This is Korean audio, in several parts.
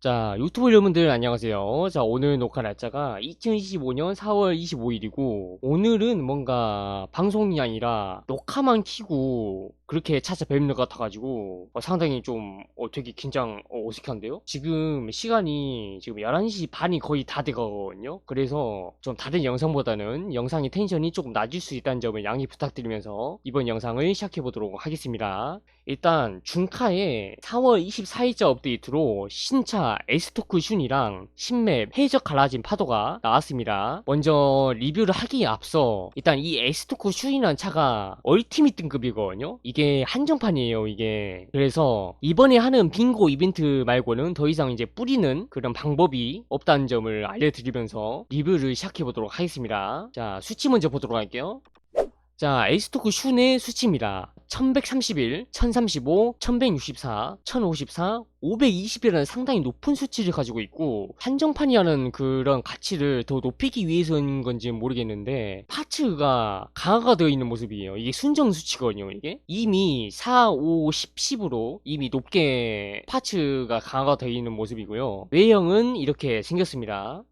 자, 유튜브 여러분들 안녕하세요. 자, 오늘 녹화 날짜가 2025년 4월 25일이고, 오늘은 뭔가 방송이 아니라 녹화만 키고 그렇게 찾아뵙는 것 같아가지고, 어, 상당히 좀 어, 되게 긴장, 어, 어색한데요? 지금 시간이 지금 11시 반이 거의 다 돼가거든요? 그래서 좀 다른 영상보다는 영상의 텐션이 조금 낮을 수 있다는 점을 양해 부탁드리면서 이번 영상을 시작해보도록 하겠습니다. 일단 중카에 4월 24일자 업데이트로 신차 에스토크 슌이랑 신맵 해적 갈라진 파도가 나왔습니다. 먼저 리뷰를 하기에 앞서 일단 이 에스토크 슌이라는 차가 얼티밋 등급이거든요. 이게 한정판이에요, 이게. 그래서 이번에 하는 빙고 이벤트 말고는 더 이상 이제 뿌리는 그런 방법이 없다는 점을 알려드리면서 리뷰를 시작해 보도록 하겠습니다. 자, 수치 먼저 보도록 할게요. 자, 에이스토크 슌의 수치입니다. 1131, 1035, 1164, 1054, 520이라는 상당히 높은 수치를 가지고 있고 한정판이라는 그런 가치를 더 높이기 위해서인 건지 모르겠는데 파츠가 강화가 되어 있는 모습이에요. 이게 순정 수치거든요, 이게. 이미 4, 5, 10, 10으로 이미 높게 파츠가 강화가 되어 있는 모습이고요. 외형은 이렇게 생겼습니다.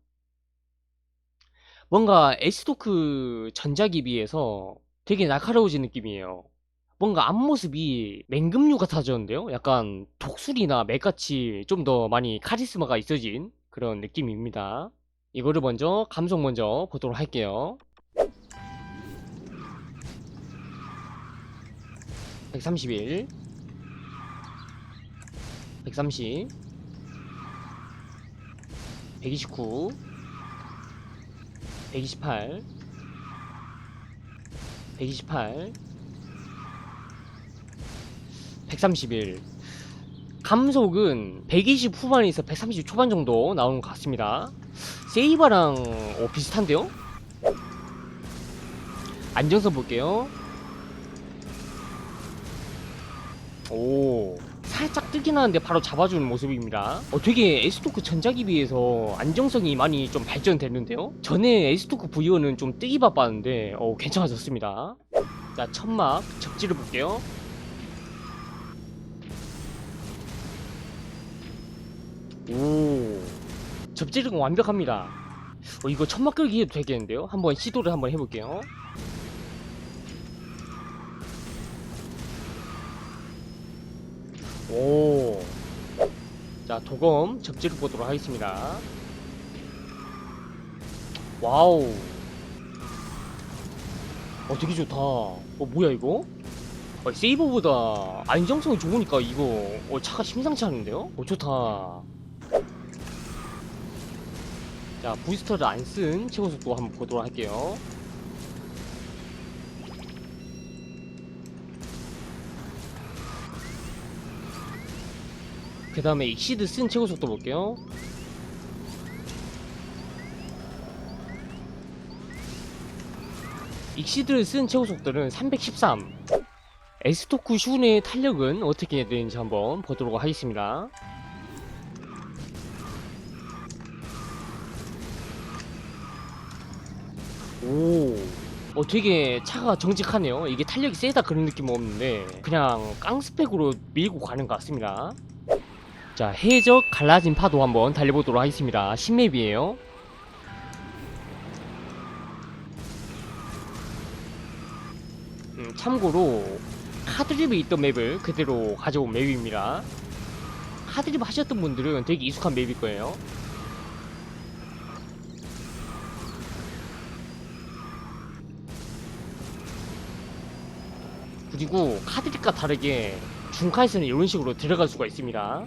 뭔가 에스토크 전작에 비해서 되게 날카로워진 느낌이에요. 뭔가 앞모습이 맹금류 같아졌는데요? 약간 독수리나 맥같이 좀 더 많이 카리스마가 있어진 그런 느낌입니다. 이거를 먼저 감성 먼저 보도록 할게요. 131 130 129 128 128 131 감속은 120 후반에서 130 초반 정도 나오는 것 같습니다. 세이바랑 어, 비슷한데요? 안정성 볼게요. 오. 살짝 뜨긴 하는데 바로 잡아주는 모습입니다. 어, 되게 에스토크 전작에 비해서 안정성이 많이 좀 발전됐는데요? 전에 에스토크 V1은 좀 뜨기 바빴는데 어, 괜찮아졌습니다. 자 천막 접지를 볼게요 오 접지력은 완벽합니다 어, 이거 천막 끌기 해도 되겠는데요 한번 시도를 한번 해볼게요 오. 자, 도검 접지를 보도록 하겠습니다. 와우. 어, 되게 좋다. 어, 뭐야, 이거? 어, 세이버보다 안정성이 좋으니까 이거, 어, 차가 심상치 않은데요? 어, 좋다. 자, 부스터를 안 쓴 최고 속도 한번 보도록 할게요. 그 다음에 익시드 쓴 최고 속도 볼게요. 익시드를 쓴 최고 속도는 313. 에스토크 슌의 탄력은 어떻게 되는지 한번 보도록 하겠습니다. 오, 어 되게 차가 정직하네요. 이게 탄력이 세다 그런 느낌은 없는데 그냥 깡스펙으로 밀고 가는 것 같습니다. 자, 해적 갈라진 파도 한번 달려보도록 하겠습니다. 신맵이에요. 음, 참고로 카드립에 있던 맵을 그대로 가져온 맵입니다. 카드립 하셨던 분들은 되게 익숙한 맵일 거예요. 그리고 카드립과 다르게 중카에서는 이런 식으로 들어갈 수가 있습니다.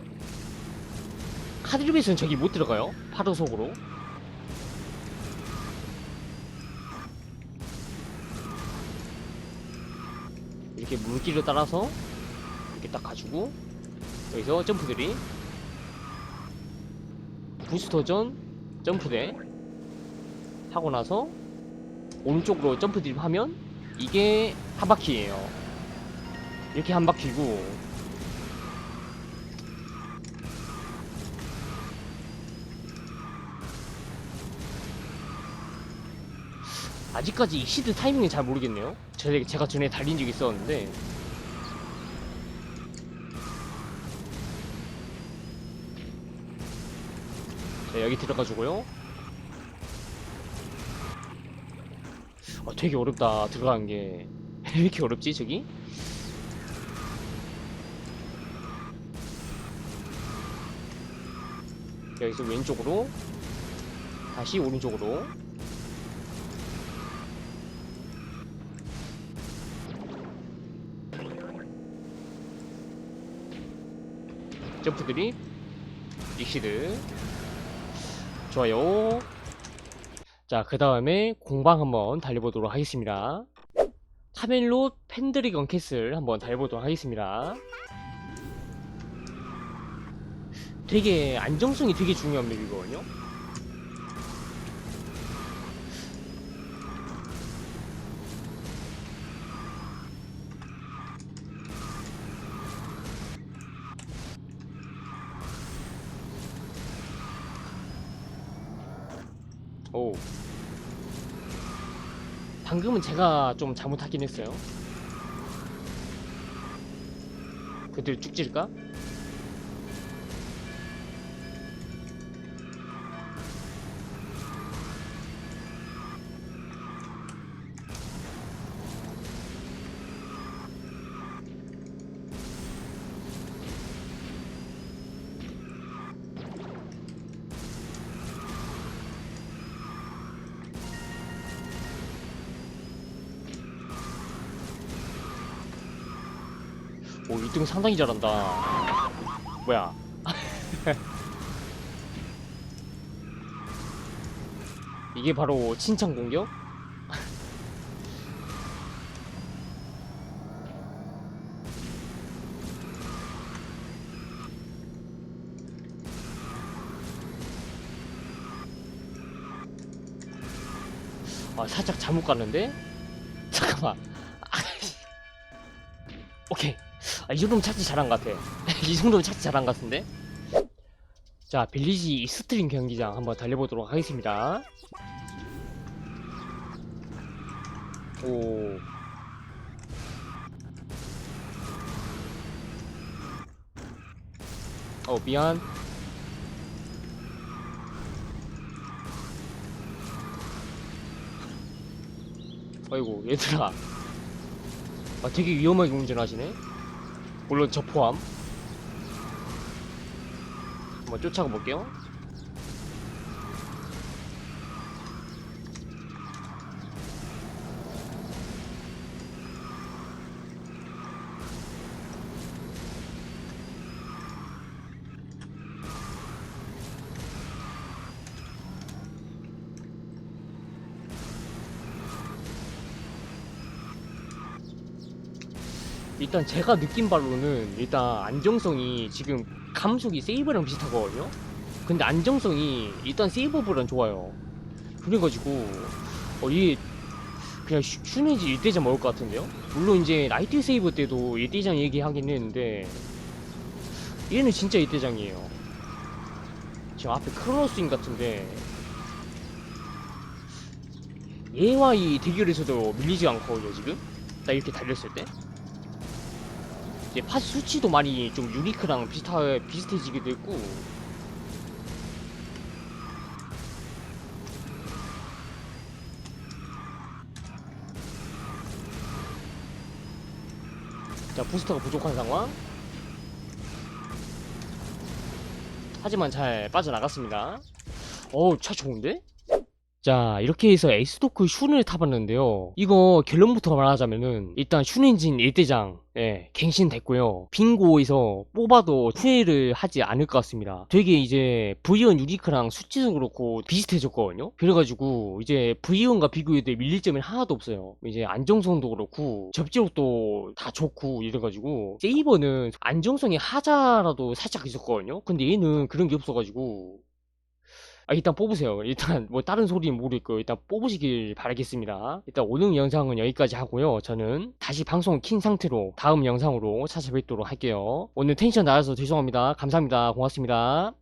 카드립에서는 저기 못 들어가요. 파도 속으로. 이렇게 물길을 따라서 이렇게 딱 가지고 여기서 점프들이 부스터전 점프대 하고 나서 오른쪽으로 점프들이 하면 이게 한 바퀴예요. 이렇게 한 바퀴고 아직까지 익시드 타이밍은 잘 모르겠네요. 제- 제가 전에 달린 적이 있었는데 네, 여기 들어가주고요. 어, 되게 어렵다 들어가는 게. 왜 이렇게 어렵지 저기? 여기서 왼쪽으로. 다시 오른쪽으로. 점프 드립 익시드. 좋아요. 자그 다음에 공방 한번 달려보도록 하겠습니다. 카멜롯 펜드리건 캐슬 한번 달려보도록 하겠습니다 되게 안정성이 되게 중요한 맵이거든요 오. 방금은 제가 좀 잘못하긴 했어요. 그들 쭉 찔까? 오, 1등 상당히 잘한다. 뭐야? 이게 바로 칭찬 공격? 아, 살짝 잘못 갔는데? 잠깐만. 아, 이 정도면 착지 잘한 것 같아. 이 정도면 착지 잘한 것 같은데? 자, 빌리지 스트링 경기장 한번 달려보도록 하겠습니다. 오. 어, 미안. 아이고, 얘들아. 아, 되게 위험하게 운전하시네? 물론 저 포함. 한번 쫓아가 볼게요. 일단 제가 느낀 바로는 일단 안정성이 지금 감속이 세이브랑 비슷하거든요? 근데 안정성이 일단 세이버보단 좋아요. 그래가지고, 어, 이게 그냥 슈- 슈네지 1대장 먹을 것 같은데요? 물론 이제 라이트 세이브 때도 1대장 얘기하긴 했는데, 얘는 진짜 1대장이에요. 지금 앞에 크로스인 같은데, 얘와 이 대결에서도 밀리지가 않거든요, 지금? 나 이렇게 달렸을 때? 이제 팟 수치도 많이 좀 유니크랑 비슷하, 비슷해지기도 했고. 자 부스터가 부족한 상황. 하지만 잘 빠져나갔습니다. 어우 차 좋은데? 자 이렇게 해서 에이스도크 슌을 타봤는데요. 이거 결론부터 말하자면은 일단 슌 엔진 1대장 예, 갱신됐고요. 빙고에서 뽑아도 후회를 하지 않을 것 같습니다. 되게 이제 V1 유니크랑 수치도 그렇고 비슷해졌거든요. 그래가지고 이제 V1과 비교해도 밀릴 점이 하나도 없어요. 이제 안정성도 그렇고 접지력도 다 좋고 이래가지고 세이버는 안정성이 하자라도 살짝 있었거든요. 근데 얘는 그런 게 없어가지고 아, 일단 뽑으세요. 일단 뭐 다른 소리는 모르겠고 일단 뽑으시길 바라겠습니다. 일단 오늘 영상은 여기까지 하고요. 저는 다시 방송 킨 상태로 다음 영상으로 찾아뵙도록 할게요. 오늘 텐션 낮아서 죄송합니다. 감사합니다. 고맙습니다.